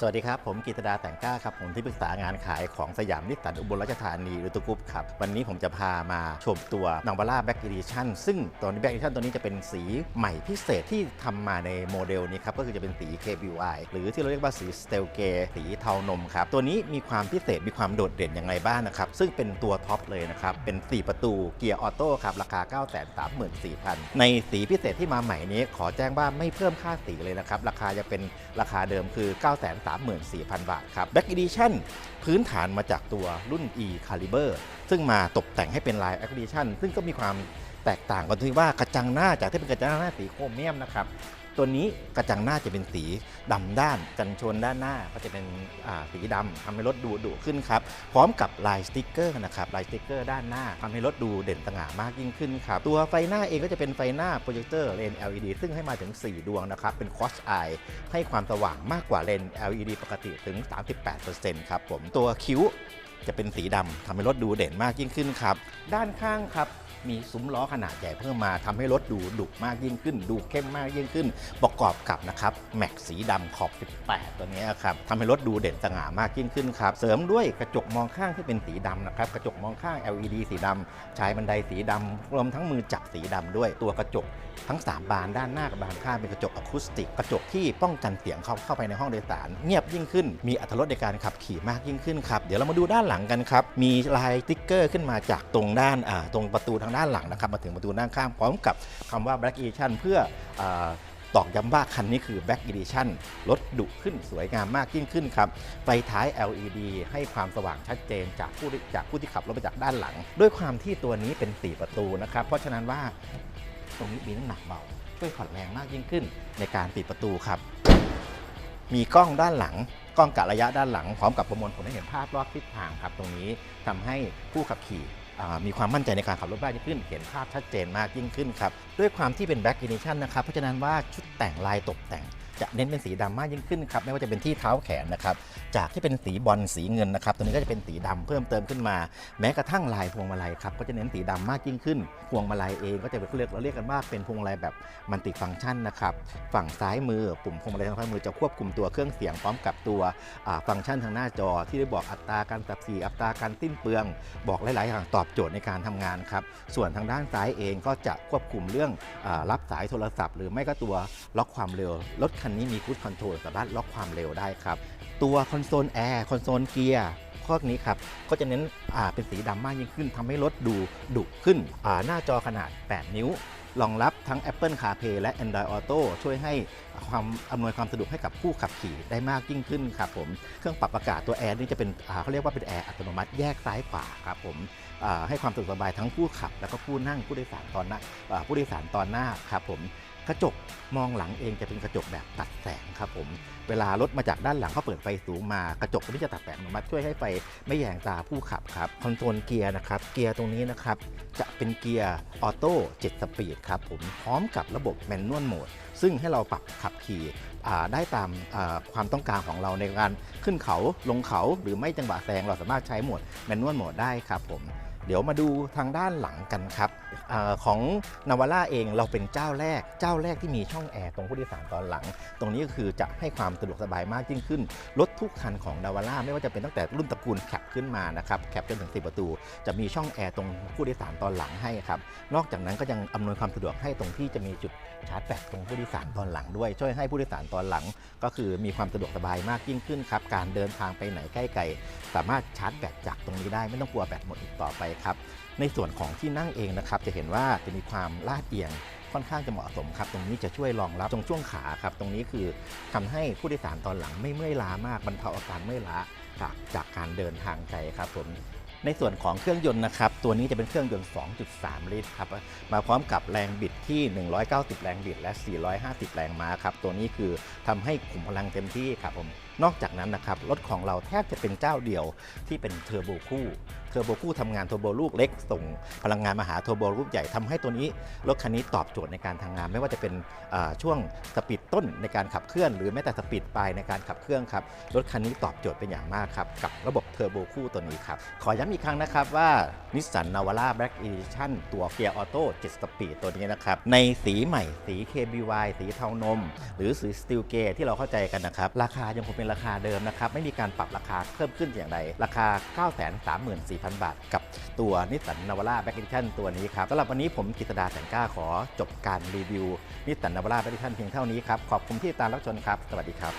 สวัสดีครับ ผมกิตดาแต่งกล้าครับ ผมที่ปรึกษางานขายของสยามนิสสันอุบลราชธานีหรือตุกุปครับ วันนี้ผมจะพามาชมตัวนาวาร่าแบ็กอีดิชั่นซึ่งตัวนี้แบ็กอีดิชั่นตัวนี้จะเป็นสีใหม่พิเศษที่ทำมาในโมเดลนี้ครับ ก็คือจะเป็นสี KBY หรือที่เราเรียกว่าสีสเตลเกสีเทานมครับ ตัวนี้มีความพิเศษมีความโดดเด่นอย่างไรบ้างนะครับ ซึ่งเป็นตัวท็อปเลยนะครับ เป็น 4 ประตูเกียร์ออโต้ครับราคา 934,000ในสีพิเศษที่มาใหม่นี้ขอแจ้งว่าไม่เพิ่มค่าสีเลยนะครับราคาจะเป็นราคาเดิมคือ34,000 บาทครับ Back Edition พื้นฐานมาจากตัวรุ่น E Caliber ซึ่งมาตกแต่งให้เป็นลาย Back Edition ซึ่งก็มีความแตกต่างกันที่ว่ากระจังหน้าจากที่เป็นกระจังหน้าสีโครเมียมนะครับ ตัวนี้กระจังหน้าจะเป็นสีดำด้าน กันชนด้านหน้าก็จะเป็นสีดำทำให้รถดูดุขึ้นครับ พร้อมกับลายสติกเกอร์นะครับลายสติกเกอร์ด้านหน้าทำให้รถดูเด่นสง่ามากยิ่งขึ้นครับตัวไฟหน้าเองก็จะเป็นไฟหน้าโปรเจคเตอร์เลน LED ซึ่งให้มาถึง 4 ดวงนะครับเป็นคอสไอให้ความสว่างมากกว่าเลน LED ปกติถึง 38%ครับผมตัวคิ้ว จะเป็นสีดำทำให้รถดูเด่นมากยิ่งขึ้นครับ ด้านข้างครับมีซุ้มล้อขนาดใหญ่เพิ่มมาทำให้รถดูดุมากยิ่งขึ้น ดูเข้มมากยิ่งขึ้น ประกอบกับนะครับแม็กสีดำขอบ 18 ตัวนี้ครับทำให้รถดูเด่นสง่ามากยิ่งขึ้นครับ เสริมด้วยกระจกมองข้างที่เป็นสีดำนะครับ กระจกมองข้าง LED สีดำชายบันไดสีดำรวมทั้งมือจับสีดำด้วย ตัวกระจกทั้ง 3 บานด้านหน้ากับบานข้างเป็นกระจกอะคูสติก กระจกที่ป้องกันเสียงเข้าเข้าไปในห้องโดยสาร เงียบยิ่งขึ้น มีอรรถรสในการขับขี่มากยิ่งขึ้นครับ เดี๋ยวเรามาดูด้านหลังกันครับ มีลายติ๊กเกอร์ขึ้นมาจากตรงด้านตรงประตูทางด้านหลังนะครับ มาถึงประตูด้านข้างพร้อมกับคำว่า Black Edition เพื่ออตอกย้ำว่าคันนี้คือ Black Edition รถดุขึ้นสวยงามมากยิ่งขึ้นครับ ไฟท้าย LED ให้ความสว่างชัดเจนจากผู้จากผู้ที่ขับรถมาจากด้านหลัง ด้วยความที่ตัวนี้เป็น 4 ประตูนะครับ เพราะฉะนั้นว่าตรงนี้มีน้ำหนักเบา ช่วยผ่อนแรงมากยิ่งขึ้นในการปิดประตูครับ มีกล้องด้านหลัง กล้องกะระยะด้านหลัง พร้อมกับประมวลผลให้เห็นภาพรอบทิศทางครับตรงนี้ทำให้ผู้ขับขี่มีความมั่นใจในการขับรถมากยิ่งขึ้น เห็นภาพชัดเจนมากยิ่งขึ้นครับ ด้วยความที่เป็นแบ็กอินิชันนะครับ เพราะฉะนั้นว่าชุดแต่งลายตกแต่ง จะเน้นเป็นสีดำมากยิ่งขึ้นครับไม่ว่าจะเป็นที่เท้าแขนนะครับจากที่เป็นสีบอลสีเงินนะครับตัวนี้ก็จะเป็นสีดำเพิ่มเติมขึ้นมา แม้กระทั่งลายพวงมาลัยครับก็จะเน้นสีดำมากยิ่งขึ้น พวงมาลัยเองก็จะเป็นเรียกเราเรียกกันว่าเป็นพวงมาลัยแบบมัลติฟังก์ชันนะครับฝั่งซ้ายมือปุ่มพวงมาลัยทางซ้ายมือจะควบคุมตัวเครื่องเสียงพร้อมกับตัวฟังก์ชันทางหน้าจอ ที่ได้บอกอัตราการสับสีอัตราการสิ้นเปลือง บอกหลายๆอย่างตอบโจทย์ในการทำงานครับส่วนทางด้านซ้ายเองก็จะควบคุมเรื่องอรับสายโทรศัพท์ หรือไม่ก็ตัวล็อกความเร็วรถคันนี้มีคูดคอนโทรลสามารถล็อกความเร็วได้ครับ ตัวคอนโซลแอร์คอนโซลเกียร์พวกนี้ครับ ก็จะเน้นอ่าเป็นสีดำมากยิ่งขึ้นทำให้รถดูดุขึ้นอ่าหน้าจอขนาด 8 นิ้วรองรับทั้ง Apple CarPlay และ Android Auto ช่วยให้ความอำนวยความสะดวกให้กับผู้ขับขี่ได้มากยิ่งขึ้นครับผม เครื่องปรับอากาศตัวแอร์นี่จะเป็นเขาเรียกว่าเป็นแอร์อัตโนมัติแยกซ้ายขวาครับผมให้ความสะดวกสบายทั้งผู้ขับ แล้วก็ผู้นั่งผู้โดยสารตอนหน้าผู้โดยสารตอนหน้าครับผม กระจกมองหลังเองจะเป็นกระจกแบบตัดแสงครับผม เวลารถมาจากด้านหลังเขาเปิดไฟสูงมากระจกตัวนี้จะตัดแสงอัตโนมัติช่วยให้ไฟไม่แยงตาผู้ขับครับคอนโซลเกียร์นะครับเกียร์ตรงนี้นะครับจะเป็นเกียร์ออโต้7สปีดครับผมพร้อมกับระบบแมนนวลโหมดซึ่งให้เราปรับขับขี่ได้ตามความต้องการของเราในการขึ้นเขาลงเขาหรือไม่จังหวะแซงเราสามารถใช้โหมดแมนนวลโหมดได้ครับผมเดี๋ยวมาดูทางด้านหลังกันครับ อของนาวาร่าเองเราเป็นเจ้าแรก เจ้าแรกที่มีช่องแอร์ตรงผู้โดยสารตอนหลัง ตรงนี้ก็คือจะให้ความสะดวกสบายมากยิ่งขึ้น รถทุกคันของนาวาร่าไม่ว่าจะเป็นตั้งแต่รุ่นตระกูลแคปขึ้นมานะครับแคปจนถึง 10 ประตู จะมีช่องแอร์ตรงผู้โดยสารตอนหลังให้ครับ นอกจากนั้นก็ยังอำนวยความสะดวกให้ตรงที่จะมีจุดชาร์จแบตตรงผู้โดยสารตอนหลังด้วย ช่วยให้ผู้โดยสารตอนหลัง ก็คือมีความสะดวกสบายมากยิ่งขึ้นครับการเดินทางไปไหนใกล้ไกลสามารถชาร์จแบตจากตรงนี้ได้ไม่ต้องกลัวแบตหมดอีกต่อไปครับ ในส่วนของที่นั่งเองนะครับจะเห็นว่าจะมีความลาดเอียงค่อนข้างจะเหมาะสมครับ ตรงนี้จะช่วยรองรับตรงช่วงขาครับ ตรงนี้คือทำให้ผู้โดยสารตอนหลังไม่เมื่อยล้ามากบรรเทาอาการเมื่อยล้าจากจากการเดินทางไกลครับผมในส่วนของเครื่องยนต์นะครับ ตัวนี้จะเป็นเครื่องยนต์ 2.3 ลิตรครับ มาพร้อมกับแรงบิดที่ 190 แรงบิดและ 450 แรงม้าครับ ตัวนี้คือทำให้ขุมพลังเต็มที่ครับผม นอกจากนั้นนะครับรถของเราแทบจะเป็นเจ้าเดียวที่เป็นเทอร์โบคู่ เทอร์โบคู่ทำงานเทอร์โบลูกเล็ก ส่งพลังงานมาหาเทอร์โบลูกใหญ่ทำให้ตัวนี้ รถคันนี้ตอบโจทย์ในการทำงาน ไม่ว่าจะเป็นช่วงสปีดต้นในการขับเคลื่อนหรือแม้แต่สปีดปลายในการขับเคลื่อนครับรถคันนี้ตอบโจทย์เป็นอย่างมากครับกับระบบเทอร์โบคู่ตัวนี้ครับขอย้ำอีกครั้งนะครับว่านิสสันนาวาร่าแบล็กอีดิชั่นตัวเกียร์ออโต้7สปีดตัวนี้นะครับในสีใหม่สี KBY สีเทานม หรือสีสตีลเกที่เราเข้าใจกันนะครับราคายังคงเป็นราคาเดิมนะครับไม่มีการปรับราคาเพิ่มขึ้นอย่างใดราคา 934,000 บาท กับตัวนิสสันนาวาร่าแบ็กดิชั่นตัวนี้ครับสำหรับวันนี้ผมกิตดาแสงก้าขอจบการรีวิวนิสสันนาวาร่าแบ็กดิชั่นเพียงเท่านี้ครับขอบคุณที่ติดตามรับชมครับ สวัสดีครับ